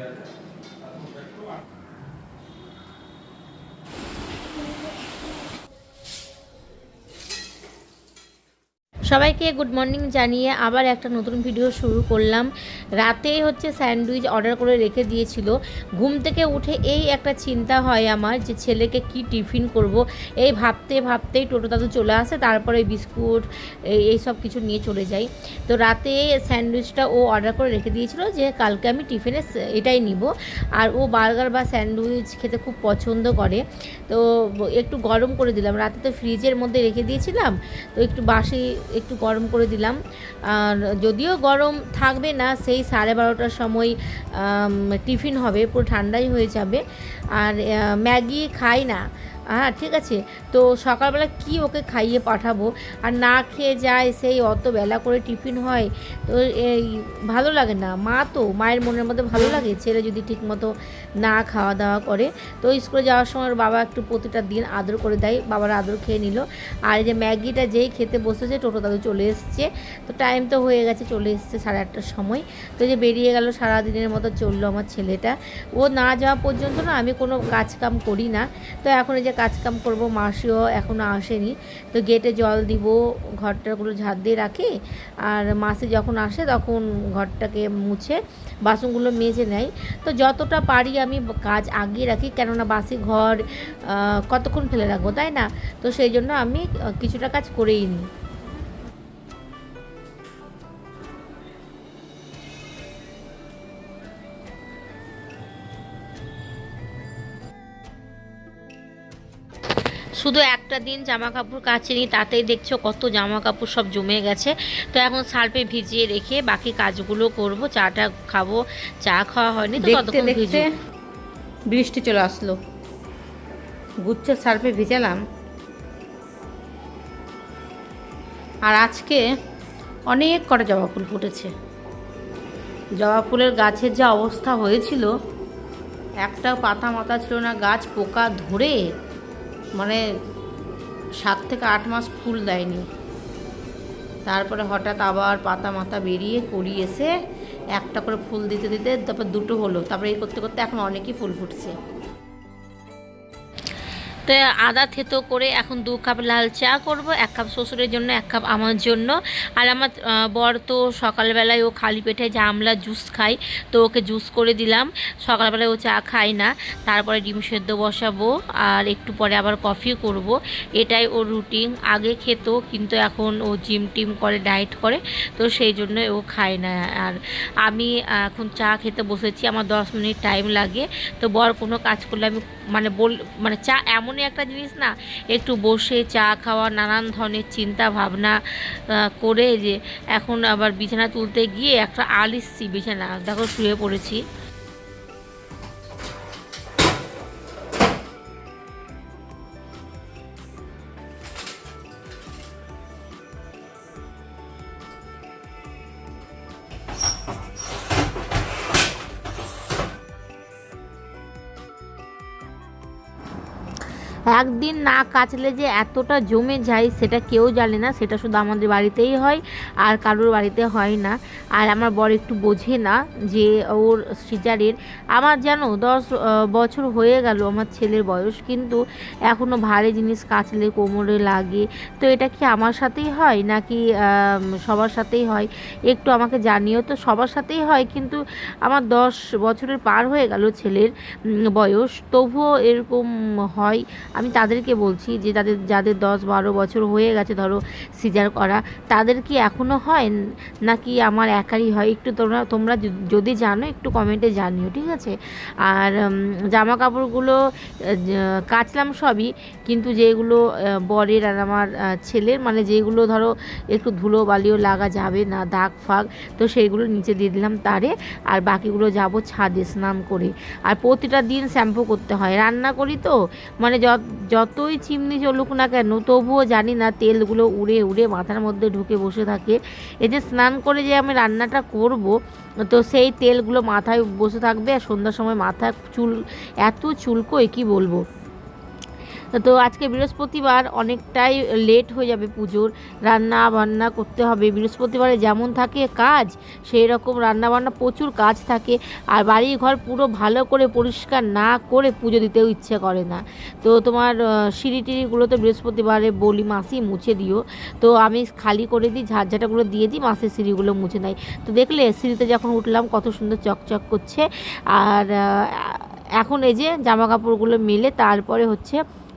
గారు সবাইকে good morning জানিয়ে আবার একটা নতুন ভিডিও শুরু করলাম। রাতে হচ্ছে স্যান্ডউইচ অর্ডার করে রেখে দিয়েছিল। ঘুম থেকে উঠে এই একটা চিন্তা হয় আমার যে ছেলেকে কি টিফিন করব। এই ভাবতে ভাবতেই টোটো দাদু চলে আসে, তারপরে বিস্কুট, এই সব কিছু নিয়ে চলে যাই। তো রাতে স্যান্ডউইচটা ও অর্ডার করে রেখে দিয়েছিল যে কালকে আমি টিফিনে এটাই নিব। আর ও বার্গার বা স্যান্ডউইচ খেতে খুব পছন্দ করে। তো একটু গরম করে দিলাম। রাতে তো ফ্রিজের মধ্যে রেখে দিয়েছিলাম। তো একটু বাসি একটু গরম করে দিলাম। আর যদিও গরম থাকবে না, সেই সাড়ে বারোটার সময় টিফিন হবে, পুরো ঠান্ডাই হয়ে যাবে। আর ম্যাগি খাই না। হ্যাঁ ঠিক আছে। তো সকালবেলা কি ওকে খাইয়ে পাঠাবো? আর না খেয়ে যায় সেই অত বেলা করে টিফিন হয়, তো এই ভালো লাগে না। মা তো, মায়ের মনের মধ্যে ভালো লাগে, ছেলে যদি ঠিকমতো না খাওয়া দাওয়া করে। তো স্কুলে যাওয়ার সময় ওর বাবা একটু প্রতিটা দিন আদর করে দেয়, বাবার আদর খেয়ে নিল। আর এই যে ম্যাগিটা যেই খেতে বসেছে, টোটো দাদু চলে এসছে। তো টাইম তো হয়ে গেছে, চলে এসছে সাড়ে আটটার সময়। তো যে বেরিয়ে গেল সারাদিনের মতো চলল আমার ছেলেটা। ও না যাওয়া পর্যন্ত না আমি কোনো কাজ কাম করি না। তো এখন এই যে কাজ করব করব মাসিও এখনও আসেনি। তো গেটে জল দিব, ঘরটাগুলো ঝাড় দিয়ে রাখি। আর মাসি যখন আসে তখন ঘরটাকে মুছে বাসনগুলো মেজে নেয়। তো যতটা পারি আমি কাজ আগিয়ে রাখি, কেননা বাসি ঘর কতক্ষণ ফেলে রাখব, তাই না? তো সেই জন্য আমি কিছুটা কাজ করেই নিই। শুধু একটা দিন জামা কাপড় কাচিনি তাতেই দেখছ কত জামা কাপড় সব জমে গেছে। তো এখন সার্ফে ভিজিয়ে রেখে বাকি কাজগুলো করব চাটা খাব চা খাওয়া হয়নি দেখতে দেখতে বৃষ্টি চলে আসলো। গুচ্ছের সার্ফে ভিজালাম। আর আজকে অনেক কটা জবা ফুল ফুটেছে। জবা ফুলের গাছের যা অবস্থা হয়েছিল একটা পাতা মাথা ছিল না গাছ পোকা ধরে মানে সাত থেকে আট মাস ফুল দেয়নি। তারপরে হঠাৎ আবার পাতা মাথা বেরিয়ে করি এসে একটা করে ফুল দিতে দিতে তারপর দুটো হলো। তারপরে এই করতে করতে এখন অনেকই ফুল ফুটছে। তো আদা থেতো করে এখন দু কাপ লাল চা করব, এক কাপ শ্বশুরের জন্য, এক কাপ আমার জন্য। আর আমার বর তো সকালবেলায় ও খালি পেটে জামলা জুস খায়, তো ওকে জুস করে দিলাম। সকালবেলায় ও চা খায় না, তারপরে ডিম সেদ্ধ বসাবো, আর একটু পরে আবার কফি করব। এটাই ওর রুটিন, আগে খেত, কিন্তু এখন ও জিম টিম করে, ডায়েট করে, তো সেই জন্য ও খায় না। আর আমি এখন চা খেতে বসেছি, আমার দশ মিনিট টাইম লাগে, তো বর কোনো কাজ করলে আমি মানে বল মানে চা এমনই একটা জিনিস না, একটু বসে চা খাওয়া, নানান ধরনের চিন্তা ভাবনা করে যে এখন আবার বিছানা তুলতে গিয়ে একটা আলিসছি বিছানা, দেখো শুয়ে পড়েছি। একদিন না কাচলে যে এতটা জমে যায়, সেটা কেউ জানে না। সেটা শুধু আমাদের বাড়িতেই হয়, আর কারোর বাড়িতে হয় না। আর আমার বর একটু বোঝে না যে ওর সিজারের। আমার জানো দশ বছর হয়ে গেল আমার ছেলের বয়স, কিন্তু এখনও ভারী জিনিস কাচলে কোমরে লাগে। তো এটা কি আমার সাথেই হয়, নাকি সবার সাথেই হয়? একটু আমাকে জানিও তো, সবার সাথেই হয়, কিন্তু আমার দশ বছরের পার হয়ে গেল ছেলের বয়স। তবুও এরকম হয়। আমি তাদেরকে বলছি যে তাদের, যাদের দশ বারো বছর হয়ে গেছে, ধরো, সিজার করা, তাদের কি এখনও হয়? নাকি আমার একারই হয়? একটু তোমরা তোমরা যদি জানো, একটু কমেন্টে জানিও, ঠিক আছে? আর জামা কাপড়গুলো কাচলাম সবই, কিন্তু যেগুলো বরের আর আমার ছেলের মানে যেগুলো ধরো, একটু ধুলো বালিও লাগা যাবে না, দাগ ফাগ, তো সেইগুলো নিচে দিয়ে দিলাম তারে, আর বাকিগুলো যাব ছাদে স্নান করে। আর প্রতিটা দিন শ্যাম্পু করতে হয়। রান্না করি তো মানে যত যতই চিমনি চলুক না কেন, তবুও জানি না তেলগুলো উড়ে উড়ে মাথার মধ্যে ঢুকে বসে থাকে। এই যে স্নান করে যে আমি রান্নাটা করব, তো সেই তেলগুলো মাথায় বসে থাকবে আর সন্ধ্যার সময় মাথা চুল, এত চুলকোয়, কি বলব? তো আজকে বৃহস্পতিবার অনেকটাই লেট হয়ে যাবে পুজোর। রান্না বান্না করতে হবে। বৃহস্পতিবারে যেমন থাকে কাজ সেই রকম রান্না বান্না প্রচুর কাজ থাকে। আর বাড়ি ঘর পুরো ভালো করে পরিষ্কার না করে পুজো দিতেও ইচ্ছে করে না। তো তোমার সিঁড়ি টিড়িগুলো তো বৃহস্পতিবারে বলি মাসি মুছে দিও। তো আমি খালি করে দিই, ঝাড়ঝাটাগুলো দিয়ে দিই, মাসের সিঁড়িগুলো মুছে নেয়। তো দেখলে সিঁড়িতে যখন উঠলাম কত সুন্দর চকচক করছে। আর এখন এই যে জামা কাপড়গুলো মেলে, তারপরে হচ্ছে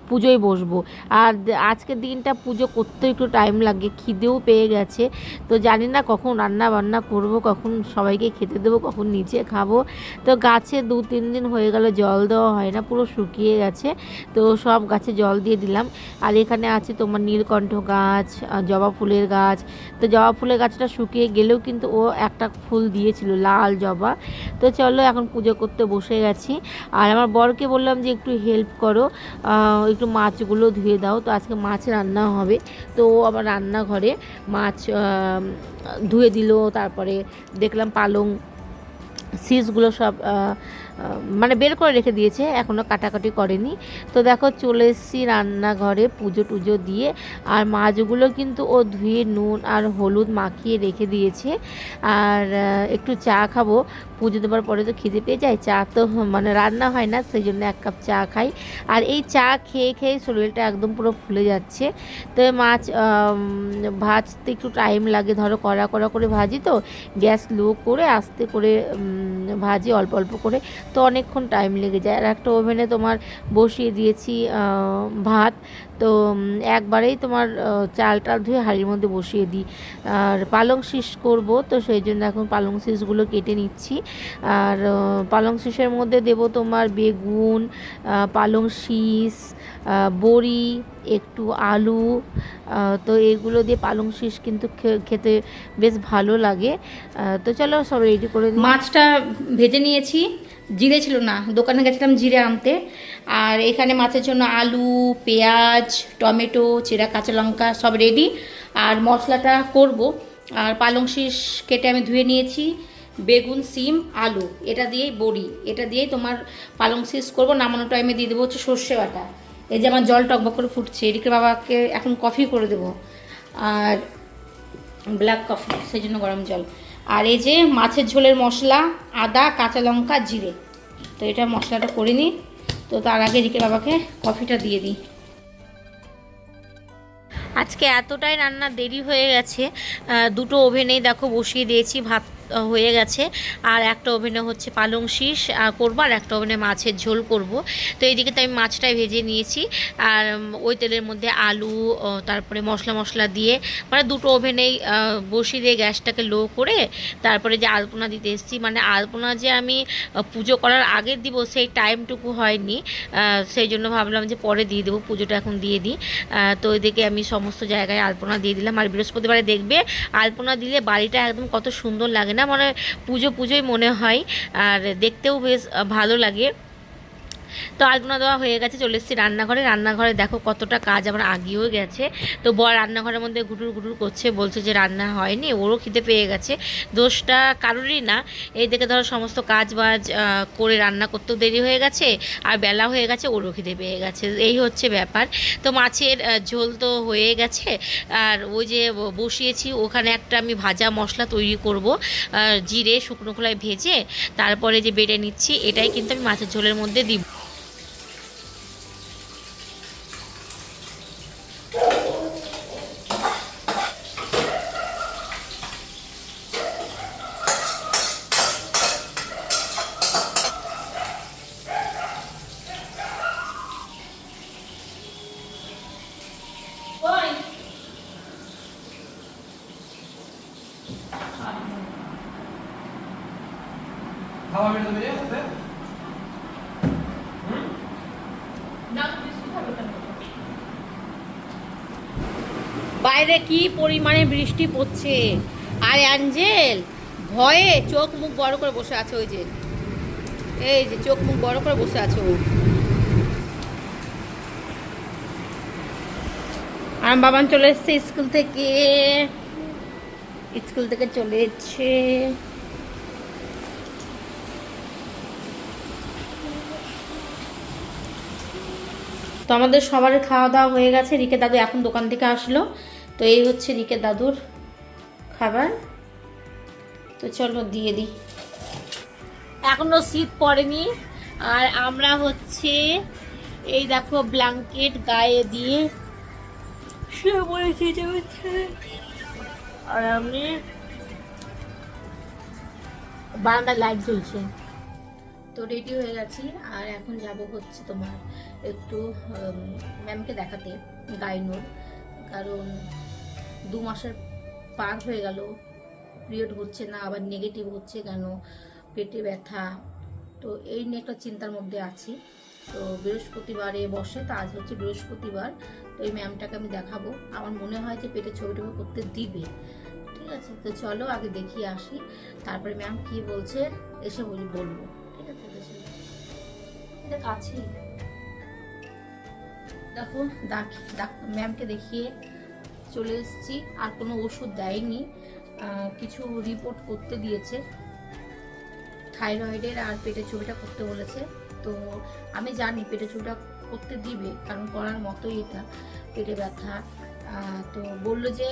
পুজোয় বসবো। আর আজকের দিনটা পুজো করতে একটু টাইম লাগে, খিদেও পেয়ে গেছে। তো জানি না কখন রান্না বান্না করব, কখন সবাইকে খেতে দেবো, কখন নিচে খাব। তো গাছে দু, তিন দিন হয়ে গেল জল দেওয়া হয় না, পুরো শুকিয়ে গেছে। তো সব গাছে জল দিয়ে দিলাম। আর এখানে আছে তোমার নীলকণ্ঠ গাছ জবা ফুলের গাছ। তো জবা ফুলের গাছটা শুকিয়ে গেলেও কিন্তু ও একটা ফুল দিয়েছিল, লাল জবা। তো চলো এখন পুজো করতে বসে গেছি। আর আমার বরকে বললাম যে একটু হেল্প করো। একটু মাছগুলো ধুয়ে দাও। তো আজকে মাছ রান্না হবে। তো আবার রান্নাঘরে মাছ ধুয়ে দিল, তারপরে দেখলাম পালং সিজগুলো সব মানে বের করে রেখে দিয়েছে এখনও কাটাকাটি করেনি। তো দেখো, চলে এসেছি রান্নাঘরে পুজো টুজো দিয়ে, আর মাছগুলো কিন্তু ও ধুয়ে নুন আর হলুদ মাখিয়ে রেখে দিয়েছে। আর একটু চা খাব। পুজো দেওয়ার পরে তো খিদে পেয়ে যায়, চা তো মানে রান্না হয় না, সেই জন্য এক কাপ চা খাই। আর এই চা খেয়ে খেয়ে শরীরটা একদম পুরো ফুলে যাচ্ছে। তো মাছ ভাজতে একটু টাইম লাগে, ধরো কড়া কড়া করে ভাজি তো, গ্যাস লো করে আস্তে করে mm, ভাজি অল্প অল্প করে, তো অনেকক্ষণ টাইম লেগে যায়। আর একটা ওভেনে তোমার বসিয়ে দিয়েছি ভাত। তো একবারেই তোমার চাল টাল ধুয়ে হাঁড়ির মধ্যে বসিয়ে দিই। আর পালং শীষ করব, তো সেই জন্য এখন পালং শীষগুলো কেটে নিচ্ছি। আর পালং শীষের মধ্যে দেব তোমার বেগুন পালং শীষ বড়ি, একটু আলু তো এগুলো দিয়ে পালং শীষ কিন্তু খেতে বেশ ভালো লাগে। তো চলো সব রেডি করে মাছটা ভেজে নিয়েছি। জিরে ছিল না, দোকানে গেছিলাম জিরে আনতে। আর এখানে মাছের জন্য আলু, পেঁয়াজ, টমেটো, চেরা কাঁচা লঙ্কা সব রেডি আর মশলাটা করব। আর পালং শীষ কেটে আমি ধুয়ে নিয়েছি। বেগুন, সিম, আলু, এটা দিয়েই বড়ি। এটা দিয়েই তোমার পালং শীষ করব। নামানো টাইমে দিয়ে দেবো হচ্ছে সর্ষে বাটা। এই যে আমার জল টকবক করে ফুটছে, এদিকে বাবাকে এখন কফি করে দেবো। আর ব্ল্যাক কফি সেই জন্য গরম জল। আর এই যে মাছের ঝোলের মশলা, আদা, কাঁচা লঙ্কা, জিরে। তো এটা মশলাটা করে নিই। তো তার আগে রিকে বাবাকে কফিটা দিয়ে দিই। আজকে এতটাই রান্না দেরি হয়ে গেছে। দুটো ওভেনেই দেখো বসিয়ে দিয়েছি ভাত। হয়ে গেছে। আর একটা ওভেনে হচ্ছে পালং শীষ করব, আর একটা ওভেনে মাছের ঝোল করব। তো এইদিকে তো আমি মাছটাই ভেজে নিয়েছি। আর ওই তেলের মধ্যে আলু তারপরে মশলা মশলা দিয়ে মানে দুটো ওভেনেই বসিয়ে দিয়ে গ্যাসটাকে লো করে, তারপরে যে আলপনা দিতে এসেছি মানে আলপনা যে আমি পুজো করার আগে দিব, সেই টাইমটুকু হয়নি। সেই জন্য ভাবলাম যে পরে দিয়ে দেবো, পুজোটা এখন দিয়ে দিই। তো এদিকে আমি সমস্ত জায়গায় আলপনা দিয়ে দিলাম। আর বৃহস্পতিবারে দেখবে, আলপনা দিলে বাড়িটা একদম কত সুন্দর লাগে না? মানে পুজো পুজোই মনে হয়। আর দেখতেও বেশ ভালো লাগে। তো আলপনা দেওয়া হয়ে গেছে, চলে এসেছি রান্নাঘরে। রান্নাঘরে দেখো কতটা কাজ আমার আগিয়েও গেছে। তো বর রান্নাঘরের মধ্যে গুটুর গুটুর করছে, বলছে যে রান্না হয়নি, ওরও খিদে পেয়ে গেছে। দোষটা কারোরই না। এই দেখে ধরো সমস্ত কাজ বাজ করে রান্না করতেও দেরি হয়ে গেছে, আর বেলা হয়ে গেছে, ওরও খিদে পেয়ে গেছে। এই হচ্ছে ব্যাপার। তো মাছের ঝোল তো হয়ে গেছে, আর ওই যে বসিয়েছি, ওখানে একটা আমি ভাজা মশলা তৈরি করব জিরে, শুকনো খোলায় ভেজে, তারপরে যে বেটে নিচ্ছি, এটাই কিন্তু আমি মাছের ঝোলের মধ্যে দিব খাওয়া বের দেবে হবে বাইরে কি পরিমাণে বৃষ্টি পড়ছে? আর অ্যাঞ্জেল, ভয়ে চোখ মুখ বড় করে বসে আছে ওই যে। এই যে চোখ মুখ বড় করে বসে আছে ও। আর বাবান চলে এসছে স্কুল থেকে। স্কুল থেকে চলে এসছে। তো আমাদের সবার খাওয়া দাওয়া হয়ে গেছে। রিকে দাদু এখন দোকান থেকে আসলো। তো এই হচ্ছে রিকে দাদুর খাবার। তো চলো দিয়ে দিই। এখনও শীত পড়েনি। আর আমরা হচ্ছে এই দেখো ব্ল্যাঙ্কেট গায়ে দিয়ে শুয়ে পড়েছি হচ্ছে। আর আমি বারান্দায় লাইট জ্বলছে। তো রেডি হয়ে গেছি। আর এখন যাব হচ্ছে তোমার একটু ম্যামকে দেখাতে, গাইনোর। কারণ দু মাসের পার হয়ে গেল। পিরিয়ড হচ্ছে না, আবার নেগেটিভ হচ্ছে কেন? পেটে ব্যথা। তো এই নিয়ে একটা চিন্তার মধ্যে আছি। তো বৃহস্পতিবারে বসে, তো আজ হচ্ছে বৃহস্পতিবার। তো এই ম্যামটাকে আমি দেখাবো। আমার মনে হয় যে পেটে ছবি টবি করতে দিবে। ঠিক আছে? তো চলো আগে দেখিয়ে আসি। তারপরে ম্যাম কি বলছে, এসে বলি, বলব। ঠিক আছে? দেখো, ডাক ডাক ম্যামকে দেখিয়ে চলে এসেছি, আর কোনো ওষুধ দেয়নি। কিছু রিপোর্ট করতে দিয়েছে। থাইরয়েডের আর পেটের ছবিটা করতে বলেছে। তো আমি জানি পেটের ছবিটা করতে দিবে, কারণ করার মতোই এটা, পেটে ব্যথা। তো বলল যে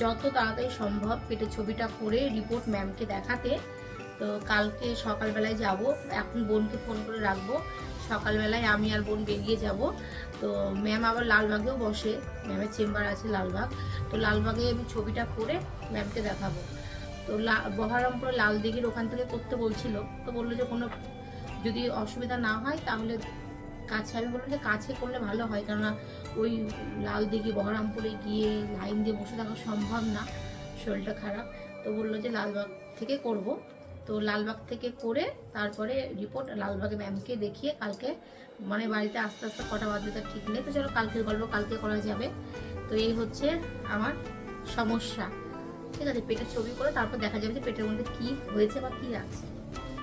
যত তাড়াতাড়ি সম্ভব পেটের ছবিটা করে রিপোর্ট ম্যামকে দেখাতে। তো কালকে সকালবেলায় যাব, এখন বোনকে ফোন করে রাখব। সকালবেলায় আমি আর বোন বেরিয়ে যাব। তো ম্যাম আবার লালবাগেও বসে। ম্যামের চেম্বার আছে লালবাগ। তো লালবাগে আমি ছবিটা করে ম্যামকে দেখাবো। তো বহরমপুর লাল দিঘির ওখান থেকে করতে বলছিল। তো বলল যে কোনো, যদি অসুবিধা না হয় তাহলে কাছে, আমি বললাম যে কাছে করলে ভালো হয়। কেননা ওই লাল দিঘি বহরমপুরে গিয়ে লাইন দিয়ে বসে থাকা সম্ভব না। শরীরটা খারাপ। তো বলল যে লালবাগ থেকে করব। তো লালবাগ থেকে করে তারপরে রিপোর্ট লালবাগে ম্যামকে দেখিয়ে কালকে মানে বাড়িতে আস্তে আস্তে কটা বাজবে তার ঠিক নেই। তো চলো কালকে গল্প কালকে করা যাবে। তো এই হচ্ছে আমার সমস্যা। ঠিক আছে, পেটের ছবি করে তারপর দেখা যাবে যে পেটের মধ্যে কী হয়েছে বা কী আছে।